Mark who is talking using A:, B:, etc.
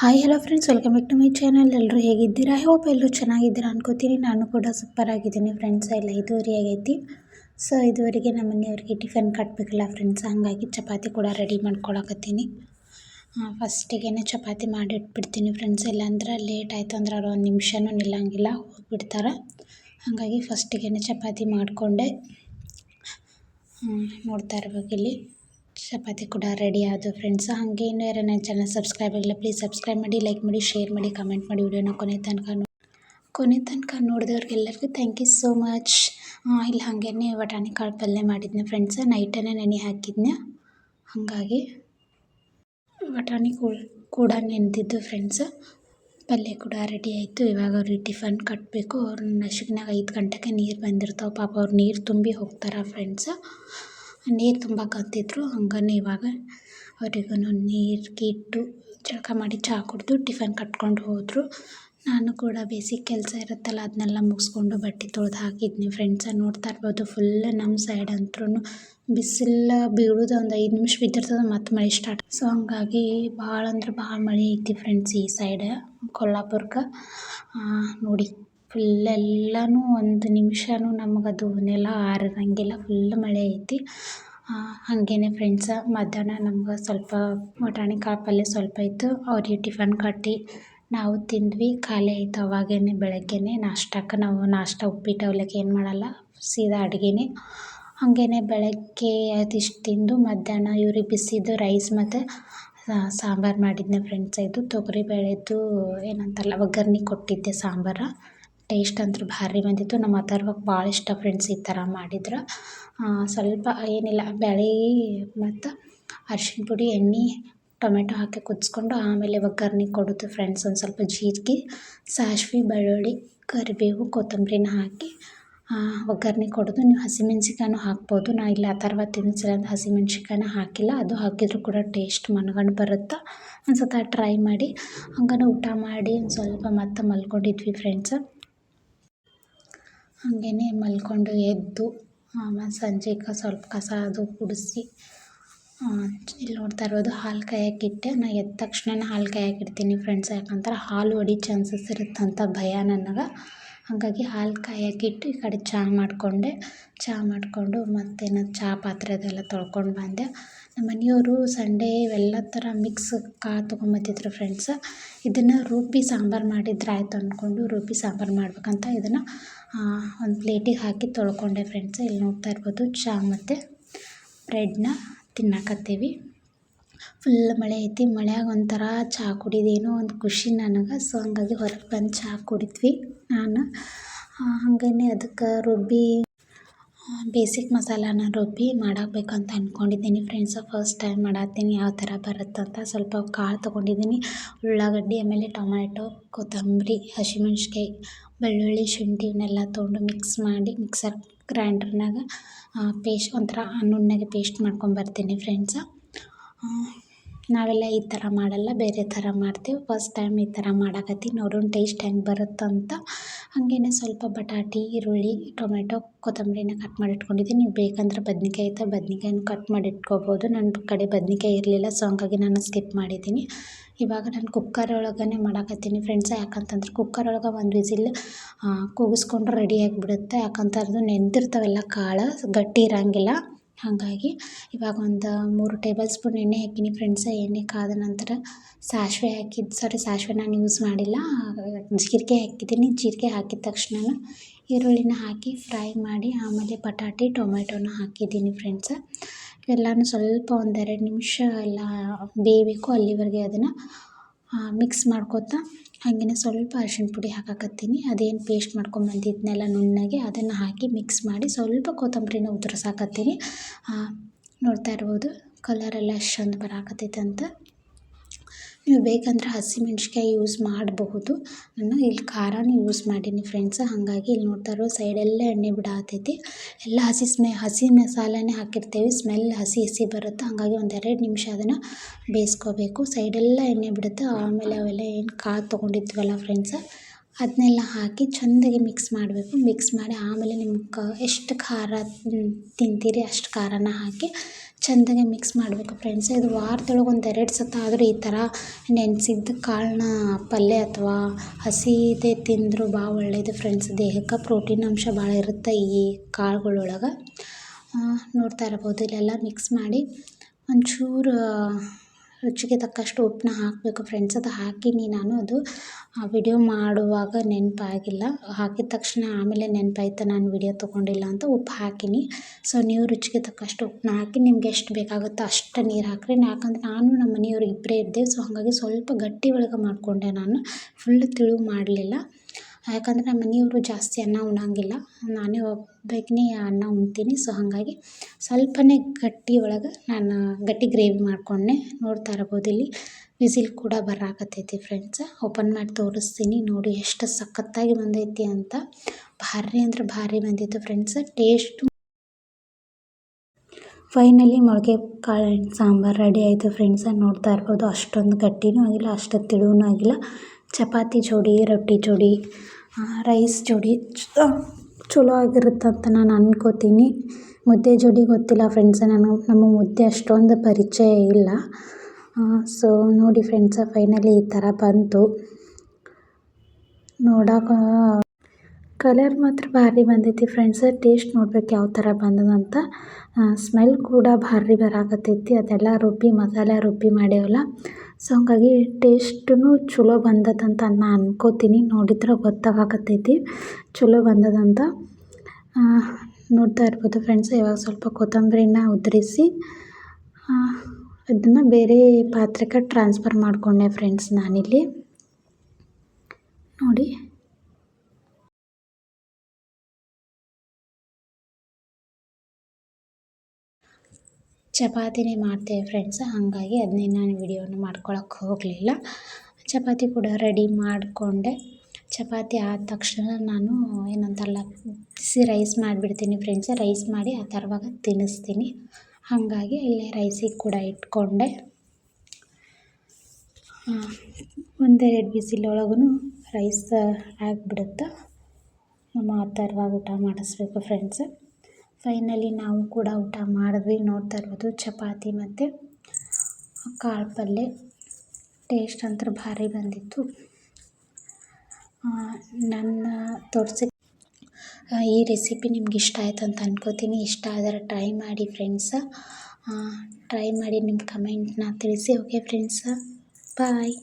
A: Hi hello friends welcome back to my channel ಎಲ್ಲರೂ ಹೇಗಿದ್ದೀರಾ? I hope ಎಲ್ಲರೂ ಚೆನ್ನಾಗಿದ್ದೀರಾ ಅನ್ಕೋತೀನಿ. ನಾನು ಕೂಡ ಸೂಪರ್ ಆಗಿದ್ದೀನಿ ಫ್ರೆಂಡ್ಸ್ ಎಲ್ಲ ಐದುವರೆ ಆಗೈತಿ. ಸೊ ಇದುವರೆಗೆ ನಮ್ಮ ಮನೆಯವ್ರಿಗೆ ಟಿಫನ್ ಕಟ್ಟಬೇಕಲ್ಲ ಫ್ರೆಂಡ್ಸ್ ಹಾಗಾಗಿ ಚಪಾತಿ ಕೂಡ ರೆಡಿ ಮಾಡ್ಕೊಳಕತ್ತೀನಿ. ಫಸ್ಟಿಗೆ ಚಪಾತಿ ಮಾಡಿಟ್ಬಿಡ್ತೀನಿ ಫ್ರೆಂಡ್ಸ್ ಇಲ್ಲಾಂದ್ರೆ ಲೇಟ್ ಆಯಿತು ಅಂದ್ರೆ ಅವ್ರು ಒಂದು ನಿಮಿಷನೂ ನಿಲ್ಲಂಗಿಲ್ಲ, ಹೋಗ್ಬಿಡ್ತಾರೆ. ಹಾಗಾಗಿ ಫಸ್ಟಿಗೆ ಚಪಾತಿ ಮಾಡಿಕೊಂಡೆ. ನೋಡ್ತಾ ಇರ್ಬೇಕು ಇಲ್ಲಿ. ಚಪಾತಿ ಕೂಡ ರೆಡಿ ಆಯಿತು ಫ್ರೆಂಡ್ಸ್ ಹಾಗೆ ಇನ್ನೂ ಯಾರು ನನ್ನ ಚಾನಲ್ ಸಬ್ಸ್ಕ್ರೈಬ್ ಆಗಿಲ್ಲ ಪ್ಲೀಸ್ ಸಬ್ಸ್ಕ್ರೈಬ್ ಮಾಡಿ ಲೈಕ್ ಮಾಡಿ ಶೇರ್ ಮಾಡಿ ಕಮೆಂಟ್ ಮಾಡಿ ವಿಡಿಯೋನ ಕೊನೆ ತನಕ ಕೊನೆ ತನಕ ನೋಡಿದವ್ರಿಗೆಲ್ಲರಿಗೂ ಥ್ಯಾಂಕ್ ಯು ಸೋ ಮಚ್ ಇಲ್ಲಿ ಹಾಗೇ ಬಟಾಣಿ ಕಾಳು ಪಲ್ಯ ಮಾಡಿದ್ನೆ ಫ್ರೆಂಡ್ಸ್ ನೈಟನ್ನೇ ನೆನೆ ಹಾಕಿದ್ನೆ. ಹಾಗಾಗಿ ಬಟಾಣಿ ಕೂಡ ನೆನೆದಿದ್ದು ಫ್ರೆಂಡ್ಸ್ ಪಲ್ಯ ಕೂಡ ರೆಡಿ ಆಯಿತು. ಇವಾಗ ಅವ್ರಿಗೆ ಟಿಫನ್ ಕಟ್ಟಬೇಕು ಅವ್ರ ನಶಿಕ್ನಾಗ ಐದು ಗಂಟೆಗೆ ನೀರು ಬಂದಿರ್ತಾವೆ. ಪಾಪ ಅವ್ರು ನೀರು ತುಂಬಿ ಹೋಗ್ತಾರೆ ಫ್ರೆಂಡ್ಸ್ ನೀರು ತುಂಬಾಕತ್ತಿದ್ರು ಹಂಗನೇ ಇವಾಗ ಅವ್ರಿಗೂ ನೀರು ಇಟ್ಟು ಜಳಕ ಮಾಡಿ ಚಹಾ ಕುಡಿದು ಟಿಫನ್ ಕಟ್ಕೊಂಡು ಹೋದರು. ನಾನು ಕೂಡ ಬೇಸಿಕ್ ಕೆಲಸ ಇರುತ್ತಲ್ಲ ಅದನ್ನೆಲ್ಲ ಮುಗಿಸ್ಕೊಂಡು ಬಟ್ಟೆ ತೊಳೆದು ಹಾಕಿದ್ನಿ. ಫ್ರೆಂಡ್ಸ ನೋಡ್ತಾ ಇರ್ಬೋದು ಫುಲ್ ನಮ್ಮ ಸೈಡ್ ಅಂತೂ ಬಿಸಿಲು ಬೀಳೋದು ಒಂದು ಐದು ನಿಮಿಷ ಬಿದ್ದಿರ್ತದೆ, ಮತ್ತು ಮಳೆ ಸ್ಟಾರ್ಟ್ ಸೊ ಹಂಗಾಗಿ ಭಾಳ ಅಂದ್ರೆ ಭಾಳ ಮಳೆ ಐತಿ ಫ್ರೆಂಡ್ಸ್ ಈ ಸೈಡ್ ಕೊಲ್ಲಾಪುರಕ್ಕೆ ನೋಡಿ. ಫುಲ್ ಎಲ್ಲನೂ ಒಂದು ನಿಮಿಷನೂ ನಮಗದು ನೆಲ ಆರದಂಗಿಲ್ಲ ಫುಲ್ ಮಳೆ ಐತಿ. ಹಾಗೇನೆ ಫ್ರೆಂಡ್ಸ ಮಧ್ಯಾಹ್ನ ನಮ್ಗೆ ಸ್ವಲ್ಪ ಬಟಾಣಿ ಕಾಳು ಪಲ್ಯ ಸ್ವಲ್ಪ ಇತ್ತು. ಅವ್ರಿಗೆ ಟಿಫನ್ ಕಟ್ಟಿ ನಾವು ತಿಂದ್ವಿ. ಖಾಲಿ ಆಯ್ತು ಅವಾಗೇನೆ ಬೆಳಗ್ಗೆನೆ ನಾಷ್ಟಕ್ಕೆ ನಾವು ನಾಷ್ಟ ಉಪ್ಪಿಟ್ಟು ಅವಲಕ್ಕಿ ಏನು ಮಾಡಲ್ಲ, ಸೀದಾ ಅಡುಗೆನೇ. ಹಾಗೇನೆ ಬೆಳಗ್ಗೆ ಅದಿಷ್ಟು ತಿಂದು ಮಧ್ಯಾಹ್ನ ಇವ್ರಿಗೆ ಬಿಸಿದು ರೈಸ್ ಮತ್ತು ಸಾಂಬಾರು ಮಾಡಿದ್ದೆ ಫ್ರೆಂಡ್ಸ್ ಇದು ತೊಗರಿ ಬೇಳೆದು ಏನಂತಾರಲ್ಲ ಒಗ್ಗರಣೆ ಕೊಟ್ಟಿದ್ದೆ ಸಾಂಬಾರು. ಟೇಸ್ಟ್ ಅಂತೂ ಭಾರಿ ಬಂದಿತ್ತು. ನಮ್ಮ ಅಥರ್ವಕ್ಕೆ ಭಾಳ ಇಷ್ಟ ಫ್ರೆಂಡ್ಸ್ ಈ ಥರ ಮಾಡಿದ್ರೆ. ಸ್ವಲ್ಪ ಏನಿಲ್ಲ, ಬ್ಯಾಳೆ ಮತ್ತು ಅರ್ಶಿಣ ಪುಡಿ, ಎಣ್ಣೆ, ಟೊಮೆಟೊ ಹಾಕಿ ಕುದಿಸ್ಕೊಂಡು ಆಮೇಲೆ ಒಗ್ಗರ್ಣೆ ಕೊಡೋದು ಫ್ರೆಂಡ್ಸ್ ಒಂದು ಸ್ವಲ್ಪ ಜೀರಿಗೆ, ಸಾಸ್ವೆ, ಬೆಳ್ಳುಳ್ಳಿ, ಕರಿಬೇವು, ಕೊತ್ತಂಬರಿನ ಹಾಕಿ ಒಗ್ಗರ್ಣೆ ಕೊಡೋದು. ನೀವು ಹಸಿಮೆಣ್ಸಿಕಾಯ್ನೂ ಹಾಕ್ಬೋದು. ನಾ ಇಲ್ಲ ಅಥರ್ವ ತಿನ್ನಿಸಿಲ್ಲ ಅಂತ ಹಸಿಮೆಣ್ಸಿಕಾಯ್ನ ಹಾಕಿಲ್ಲ. ಅದು ಹಾಕಿದರೂ ಕೂಡ ಟೇಸ್ಟ್ ಮನ್ಗಂಡು ಬರುತ್ತೆ. ಒಂದು ಸತ ಟ್ರೈ ಮಾಡಿ. ಹಂಗನ ಊಟ ಮಾಡಿ ಒಂದು ಸ್ವಲ್ಪ ಮತ್ತೆ ಮಲ್ಕೊಂಡಿದ್ವಿ ಫ್ರೆಂಡ್ಸ್ ಹಾಗೇ ಮಲ್ಕೊಂಡು ಎದ್ದು, ಆಮೇಲೆ ಸಂಜೆಗೆ ಸ್ವಲ್ಪ ಕಸ ಅದು ಗುಡಿಸಿ ಇಲ್ಲಿ ನೋಡ್ತಾ ಇರೋದು ಹಾಲು ಕಾಯೋಕ್ಕಿಟ್ಟೆ ನಾ ಎದ್ದ ತಕ್ಷಣ ಹಾಲು ಕಾಯೋಕ್ಕಿಡ್ತೀನಿ ಫ್ರೆಂಡ್ಸ್ ಯಾಕಂದ್ರೆ ಹಾಲು ಒಡಿ ಚಾನ್ಸಸ್ ಇರುತ್ತಂತ ಭಯ ನನಗೆ. ಹಾಗಾಗಿ ಹಾಲು ಕಾಯೋಕ್ಕಿಟ್ಟು ಈ ಕಡೆ ಚಹಾ ಮಾಡಿಕೊಂಡೆ. ಚಹಾ ಮಾಡಿಕೊಂಡು ಮತ್ತೇನು ಚಹಾ ಪಾತ್ರೆ ಅದೆಲ್ಲ ತೊಳ್ಕೊಂಡು ಬಂದೆ. ನಮ್ಮ ಮನೆಯವರು ಸಂಡೇ ಇವೆಲ್ಲ ಥರ ಮಿಕ್ಸ್ ಕಾಳು ತೊಗೊಂಬಂದಿದ್ರು ಫ್ರೆಂಡ್ಸ್. ಇದನ್ನು ರೂಪಿ ಸಾಂಬಾರು ಮಾಡಿದ್ರೆ ಆಯಿತು ಅಂದ್ಕೊಂಡು ರೂಪಿ ಸಾಂಬಾರು ಮಾಡ್ಬೇಕಂತ ಇದನ್ನು ಒಂದು ಪ್ಲೇಟಿಗೆ ಹಾಕಿ ತೊಳ್ಕೊಂಡೆ ಫ್ರೆಂಡ್ಸ್. ಇಲ್ಲಿ ನೋಡ್ತಾ ಇರ್ಬೋದು ಚಹಾ ಮತ್ತು ಬ್ರೆಡ್ನ ತಿನ್ನಕತ್ತೀವಿ. ಫುಲ್ ಮಳೆ ಐತಿ, ಮಳೆಯಾಗ ಒಂಥರ ಚಹಾ ಕುಡಿಯೋದೇನೋ ಒಂದು ಖುಷಿ ನನಗೆ. ಸೊ ಹಂಗಾಗಿ ಹೊರಗೆ ಬಂದು ಚಹಾ ಕುಡಿದ್ವಿ ನಾನು. ಹಾಗೇ ಅದಕ್ಕೆ ರುಬ್ಬಿ ಬೇಸಿಕ್ ಮಸಾಲಾನ ರುಬ್ಬಿ ಮಾಡಾಕಬೇಕಂತ ಅಂದ್ಕೊಂಡಿದ್ದೀನಿ ಫ್ರೆಂಡ್ಸ್ ಫಸ್ಟ್ ಟೈಮ್ ಮಾಡತ್ತೀನಿ ಯಾವ ಥರ ಬರುತ್ತಂತ ಸ್ವಲ್ಪ ಕಾಳು ತೊಗೊಂಡಿದ್ದೀನಿ. ಉಳ್ಳಾಗಡ್ಡಿ, ಆಮೇಲೆ ಟೊಮ್ಯಾಟೊ, ಕೊತ್ತಂಬರಿ ಹಸಿಮೆಣ್ಸಿಕಾಯಿ ಬೆಳ್ಳುಳ್ಳಿ ಶುಂಠಿ ಇವನ್ನೆಲ್ಲ ತೊಗೊಂಡು ಮಿಕ್ಸ್ ಮಾಡಿ ಮಿಕ್ಸರ್ ಗ್ರೈಂಡರ್ನಾಗ ಪೇಸ್ಟ್ ಒಂಥರ ನುಣ್ಣಗೆ ಪೇಸ್ಟ್ ಮಾಡ್ಕೊಂಬರ್ತೀನಿ ಫ್ರೆಂಡ್ಸ ನಾವೆಲ್ಲ ಈ ಥರ ಮಾಡಲ್ಲ, ಬೇರೆ ಥರ ಮಾಡ್ತೀವಿ. ಫಸ್ಟ್ ಟೈಮ್ ಈ ಥರ ಮಾಡಕತ್ತೀನಿ. ನೋಡೋಣ ಟೇಸ್ಟ್ ಹೆಂಗೆ ಬರುತ್ತಂತ. ಹಾಗೇನೆ ಸ್ವಲ್ಪ ಬಟಾಟಿ, ಈರುಳ್ಳಿ ಟೊಮೆಟೊ ಕೊತ್ತಂಬರಿನ ಕಟ್ ಮಾಡಿ ಇಟ್ಕೊಂಡಿದ್ದೀನಿ ನೀವು ಬೇಕಂದ್ರೆ ಬದ್ನೆಕಾಯಿ ಐತೆ ಬದ್ನೆಕಾಯಿನೂ ಕಟ್ ಮಾಡಿ ಇಟ್ಕೊಬೋದು ನನ್ನ ಕಡೆ ಬದ್ನೆಕಾಯಿ ಇರಲಿಲ್ಲ ಸೊ ಹಂಗಾಗಿ ನಾನು ಸ್ಕಿಪ್ ಮಾಡಿದ್ದೀನಿ. ಇವಾಗ ನಾನು ಕುಕ್ಕರ್ ಒಳಗೇ ಮಾಡಾಕತ್ತೀನಿ ಫ್ರೆಂಡ್ಸ್ ಯಾಕಂತಂದ್ರೆ ಕುಕ್ಕರ್ ಒಳಗೆ ಒಂದು ವಿಸಿಲ್ ಕೂಗಿಸ್ಕೊಂಡ್ರೆ ರೆಡಿ ಆಗಿಬಿಡುತ್ತೆ. ಯಾಕಂತಂದ್ರೆ ನೆಂದಿರ್ತಾವೆಲ್ಲ ಕಾಳು, ಗಟ್ಟಿ ಇರೋಂಗಿಲ್ಲ. ಹಾಗಾಗಿ ಇವಾಗ ಒಂದು ಮೂರು ಟೇಬಲ್ ಸ್ಪೂನ್ ಎಣ್ಣೆ ಹಾಕೀನಿ ಫ್ರೆಂಡ್ಸ್ ಎಣ್ಣೆ ಕಾದ ನಂತರ ಸಾಸಿವೆ ಹಾಕಿದ್ದು ಸಾರಿ ಸಾಸಿವೆ ನಾನು ಯೂಸ್ ಮಾಡಿಲ್ಲ, ಜೀರಿಗೆ ಹಾಕಿದ್ದೀನಿ, ಜೀರಿಗೆ ಹಾಕಿದ ತಕ್ಷಣ ಈರುಳ್ಳಿನ ಹಾಕಿ ಫ್ರೈ ಮಾಡಿ, ಆಮೇಲೆ ಬಟಾಟೆ ಟೊಮೆಟೊನ ಹಾಕಿದ್ದೀನಿ ಫ್ರೆಂಡ್ಸ ಎಲ್ಲನೂ ಸ್ವಲ್ಪ ಒಂದೆರಡು ನಿಮಿಷ ಎಲ್ಲ ಬೇಯಬೇಕು ಅಲ್ಲಿವರೆಗೆ ಅದನ್ನು ಮಿಕ್ಸ್ ಮಾಡ್ಕೊತಾ ಹಾಗೆಯೇ ಸ್ವಲ್ಪ ಅರ್ಶಿಣ ಪುಡಿ ಹಾಕಕತ್ತೀನಿ. ಅದೇನು ಪೇಸ್ಟ್ ಮಾಡ್ಕೊಂಬಂದಿದ್ನೆಲ್ಲ ನುಣ್ಣಗೆ ಅದನ್ನು ಹಾಕಿ ಮಿಕ್ಸ್ ಮಾಡಿ ಸ್ವಲ್ಪ ಕೊತ್ತಂಬರಿನ ಉದುರ್ಸಾಕತ್ತೀನಿ. ನೋಡ್ತಾ ಇರ್ಬೋದು. ಕಲರೆಲ್ಲ ಎಷ್ಟು ಚಂದ ಬರಾಕತ್ತೈತೆ ಅಂತ ನೀವು ಬೇಕಂದ್ರೆ ಹಸಿಮೆಣ್ಸಿಕಾಯಿ ಯೂಸ್ ಮಾಡಬಹುದು. ನಾನು ಇಲ್ಲಿ ಖಾರನೂ ಯೂಸ್ ಮಾಡೀನಿ ಫ್ರೆಂಡ್ಸ್ ಹಾಗಾಗಿ ಇಲ್ಲಿ ನೋಡ್ತಾ ಇರೋ ಸೈಡೆಲ್ಲ ಎಣ್ಣೆ ಬಿಡಾತೈತಿ. ಎಲ್ಲ ಹಸಿ ಸ್ಮೆ, ಹಸಿ ಮಸಾಲೆನೇ ಹಾಕಿರ್ತೀವಿ ಸ್ಮೆಲ್ ಹಸಿ ಹಸಿ ಬರುತ್ತೆ. ಹಾಗಾಗಿ ಒಂದೆರಡು ನಿಮಿಷ ಅದನ್ನು ಬೇಯಿಸ್ಕೋಬೇಕು. ಸೈಡೆಲ್ಲ ಎಣ್ಣೆ ಬಿಡುತ್ತೆ, ಆಮೇಲೆ ಅವೆಲ್ಲ ಏನು ಕಾಳು ತೊಗೊಂಡಿದ್ವಲ್ಲ ಫ್ರೆಂಡ್ಸ ಅದನ್ನೆಲ್ಲ ಹಾಕಿ ಚೆಂದಾಗಿ ಮಿಕ್ಸ್ ಮಾಡಬೇಕು. ಮಿಕ್ಸ್ ಮಾಡಿ ಆಮೇಲೆ ನಿಮ್ಗೆ ಎಷ್ಟು ಖಾರ ತಿಂತೀರಿ ಅಷ್ಟು ಖಾರನ ಹಾಕಿ ಚೆಂದಾಗಿ ಮಿಕ್ಸ್ ಮಾಡಬೇಕು ಫ್ರೆಂಡ್ಸ್ ಇದು ವಾರದೊಳಗೆ ಎರಡು ಸತ ಆದರೂ ಈ ಥರ ನೆನೆಸಿದ್ದ ಕಾಳನ್ನ ಪಲ್ಯ ಅಥವಾ ಹಸಿದೇ ತಿಂದರೂ ಭಾಳ ಒಳ್ಳೆಯದು ಫ್ರೆಂಡ್ಸ್ ದೇಹಕ್ಕೆ ಪ್ರೋಟೀನ್ ಅಂಶ ಭಾಳ ಇರುತ್ತೆ ಈ ಕಾಳುಗಳೊಳಗೆ. ನೋಡ್ತಾ ಇರ್ಬೋದು, ಇಲ್ಲೆಲ್ಲ ಮಿಕ್ಸ್ ಮಾಡಿ ಒಂಚೂರು ರುಚಿಗೆ ತಕ್ಕಷ್ಟು ಉಪ್ಪನ್ನ ಹಾಕಬೇಕು ಫ್ರೆಂಡ್ಸ್ ಅದು ಹಾಕೀನಿ ನಾನು ಅದು ವಿಡಿಯೋ ಮಾಡುವಾಗ ನೆನಪಾಗಿಲ್ಲ. ಹಾಕಿದ ತಕ್ಷಣ ಆಮೇಲೆ ನೆನಪಾಯ್ತು, ನಾನು ವಿಡಿಯೋ ತೊಗೊಂಡಿಲ್ಲ ಅಂತ ಉಪ್ಪು ಹಾಕೀನಿ. ಸೊ ನೀವು ರುಚಿಗೆ ತಕ್ಕಷ್ಟು ಉಪ್ಪನ್ನ ಹಾಕಿ ನಿಮ್ಗೆ ಎಷ್ಟು ಬೇಕಾಗುತ್ತೋ ಅಷ್ಟು ನೀರು ಹಾಕ್ರಿ. ಯಾಕಂದ್ರೆ ನಾನು ನಮ್ಮ ಮನೆಯವ್ರು ಇಬ್ಬರೇ ಇದ್ದೇವೆ ಸೊ ಹಾಗಾಗಿ ಸ್ವಲ್ಪ ಗಟ್ಟಿ ಒಳಗೆ ಮಾಡಿಕೊಂಡೆ ನಾನು. ಫುಲ್ ತಿಳು ಮಾಡಲಿಲ್ಲ. ಯಾಕಂದರೆ ನಮ್ಮ ಮನೆಯವರು ಜಾಸ್ತಿ ಅನ್ನ ಉಣ್ಣೋಂಗಿಲ್ಲ ನಾನೇ ಒಬ್ಬಾಕಿನೇ ಅನ್ನ ಉಣ್ತೀನಿ. ಸೊ ಹಾಗಾಗಿ ಸ್ವಲ್ಪನೇ ಗಟ್ಟಿ ಒಳಗೆ ನಾನು ಗಟ್ಟಿ ಗ್ರೇವಿ ಮಾಡಿಕೊಂಡೆ. ನೋಡ್ತಾ ಇರ್ಬೋದು ಇಲ್ಲಿ. ವಿಸಿಲ್ ಕೂಡ ಬರಾಕತ್ತೈತಿ ಫ್ರೆಂಡ್ಸ್ ಓಪನ್ ಮಾಡಿ ತೋರಿಸ್ತೀನಿ. ನೋಡಿ ಎಷ್ಟು ಸಖತ್ತಾಗಿ ಬಂದೈತಿ ಅಂತ. ಭಾರಿ ಅಂದ್ರೆ ಭಾರಿ ಬಂದಿತ್ತು ಫ್ರೆಂಡ್ಸ್ ಟೇಸ್ಟು ಫೈನಲಿ ಮೊಳಕೆ ಕಾಳಿನ ಸಾಂಬಾರು ರೆಡಿ ಆಯಿತು ಫ್ರೆಂಡ್ಸ್ ನೋಡ್ತಾ ಇರ್ಬೋದು ಅಷ್ಟೊಂದು ಗಟ್ಟಿನೂ ಆಗಿಲ್ಲ, ಅಷ್ಟು ತಿಳುವೂ ಆಗಿಲ್ಲ. ಚಪಾತಿ ಜೋಡಿ, ರೊಟ್ಟಿ ಜೋಡಿ. ರೈಸ್ ಜೋಡಿ ಚಲೋ ಆಗಿರುತ್ತೆ ಅಂತ ನಾನು ಅನ್ಕೋತೀನಿ. ಮುದ್ದೆ ಜೋಡಿ ಗೊತ್ತಿಲ್ಲ ಫ್ರೆಂಡ್ಸ್ ನಾನು ನಮಗೆ ಮುದ್ದೆ ಅಷ್ಟೊಂದು ಪರಿಚಯ ಇಲ್ಲ. ಸೊ ನೋಡಿ ಫ್ರೆಂಡ್ಸ ಫೈನಲಿ ಈ ಥರ ಬಂತು. ನೋಡೋಕೆ ಕಲರ್ ಮಾತ್ರ ಭಾರಿ ಬಂದೈತಿ ಫ್ರೆಂಡ್ಸ್ ಟೇಸ್ಟ್ ನೋಡ್ಬೇಕು ಯಾವ ಥರ ಬಂದದಂತ. ಸ್ಮೆಲ್ ಕೂಡ ಭಾರಿ ಬರಾಕತ್ತೈತಿ. ಅದೆಲ್ಲ ರುಬ್ಬಿ, ಮಸಾಲೆ ರುಬ್ಬಿ ಮಾಡೇವಲ್ಲ ಸೊ ಹಂಗಾಗಿ ಟೇಸ್ಟೂ ಚಲೋ ಬಂದದಂತ ನಾ ಅನ್ಕೋತೀನಿ. ನೋಡಿದ್ರೆ ಗೊತ್ತಾಗಕತ್ತೈತಿ. ಚಲೋ ಬಂದದಂತ. ನೋಡ್ತಾ ಇರ್ಬೋದು ಫ್ರೆಂಡ್ಸ್ ಇವಾಗ ಸ್ವಲ್ಪ ಕೊತ್ತಂಬರಿನ ಉದುರಿಸಿ ಅದನ್ನು ಬೇರೆ ಪಾತ್ರೆಗೆ ಟ್ರಾನ್ಸ್ಫರ್ ಮಾಡಿಕೊಂಡೆ ಫ್ರೆಂಡ್ಸ್ ನಾನಿಲ್ಲಿ. ನೋಡಿ. ಚಪಾತಿನೇ ಮಾಡ್ತೇವೆ ಫ್ರೆಂಡ್ಸ್ ಹಾಗಾಗಿ ಅದನ್ನೇ ನಾನು ವಿಡಿಯೋನ ಮಾಡ್ಕೊಳಕ್ಕೆ ಹೋಗಲಿಲ್ಲ. ಚಪಾತಿ ಕೂಡ ರೆಡಿ ಮಾಡಿಕೊಂಡೆ. ಚಪಾತಿ ಆದ ತಕ್ಷಣ ನಾನು ಏನಂತಾರಲ್ಲ ಬಿಸಿ ರೈಸ್ ಮಾಡಿಬಿಡ್ತೀನಿ ಫ್ರೆಂಡ್ಸ್ ರೈಸ್ ಮಾಡಿ ಆ ಥರವಾಗ ತಿನ್ನಿಸ್ತೀನಿ. ಹಾಗಾಗಿ ಇಲ್ಲೇ ರೈಸಿಗೆ ಕೂಡ ಇಟ್ಕೊಂಡೆ. ಒಂದೆರಡು ಬಿಸಿಲೊಳಗೂ ರೈಸ್ ಆಗಿಬಿಡುತ್ತೆ? ನಮ್ಮ ಆ ಥರವಾಗಿ ಊಟ ಮಾಡಿಸ್ಬೇಕು ಫ್ರೆಂಡ್ಸ್ ಫೈನಲಿ ನಾವು ಕೂಡ ಊಟ ಮಾಡಿದ್ವಿ. ನೋಡ್ತಾ ಇರ್ಬೋದು ಚಪಾತಿ ಮತ್ತು ಕಾಳು ಪಲ್ಯ ಟೇಸ್ಟ್ ಅಂತೂ ಭಾರಿ ಬಂದಿತ್ತು. ನನ್ನ ತೋರಿಸಿ ಈ ರೆಸಿಪಿ ನಿಮ್ಗೆ ಇಷ್ಟ ಆಯ್ತು ಅಂತ ಅನ್ಕೋತೀನಿ. ಇಷ್ಟ ಆದರೆ ಟ್ರೈ ಮಾಡಿ ಫ್ರೆಂಡ್ಸ. ಟ್ರೈ ಮಾಡಿ ನಿಮ್ಮ ಕಮೆಂಟ್ನ ತಿಳಿಸಿ. Okay friends. ಬಾಯ್.